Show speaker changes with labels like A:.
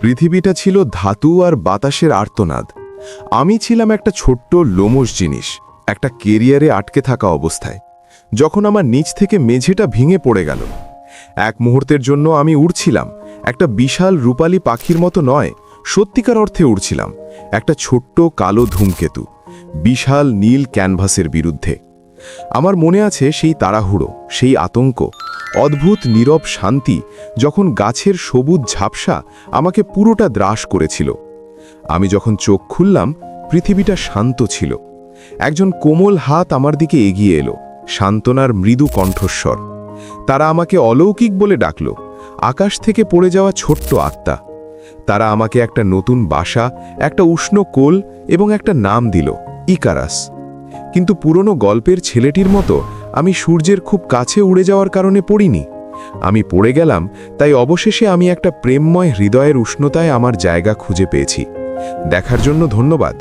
A: পৃথিবীটা ছিল ধাতু আর বাতাসের আর্তনাদ। আমি ছিলাম একটা ছোট্ট লোমস জিনিস, একটা কেরিয়ারে আটকে থাকা অবস্থায়, যখন আমার নিচ থেকে মেঝেটা ভেঙে পড়ে গেল। এক মুহূর্তের জন্য আমি উড়ছিলাম, একটা বিশাল রূপালী পাখির মতো নয়, সত্যিকার অর্থে উড়ছিলাম, একটা ছোট্ট কালো ধূমকেতু, বিশাল নীল ক্যানভাসের বিরুদ্ধে। আমার মনে আছে সেই তাড়াহুড়ো, সেই আতঙ্ক অদ্ভুত, নীরব শান্তি যখন গাছের সবুজ ঝাপসা আমাকে পুরোটা দ্রাস করেছিল। আমি যখন চোখ খুললাম, পৃথিবীটা শান্ত ছিল। একজন কোমল হাত আমার দিকে এগিয়ে এলো, সান্ত্বনার মৃদু কণ্ঠস্বর। তারা আমাকে অলৌকিক বলে ডাকল, আকাশ থেকে পড়ে যাওয়া ছোট্ট আত্মা। তারা আমাকে একটা নতুন বাসা, একটা উষ্ণ কোল এবং একটা নাম দিল, ইকারাস। কিন্তু পুরনো গল্পের ছেলেটির মতো আমি সূর্যের খুব কাছে উড়ে যাওয়ার কারণে পড়িনি। আমি পড়ে গেলাম, তাই অবশেষে আমি একটা প্রেমময় হৃদয়ের উষ্ণতায় আমার জায়গা খুঁজে পেয়েছি। দেখার জন্য ধন্যবাদ।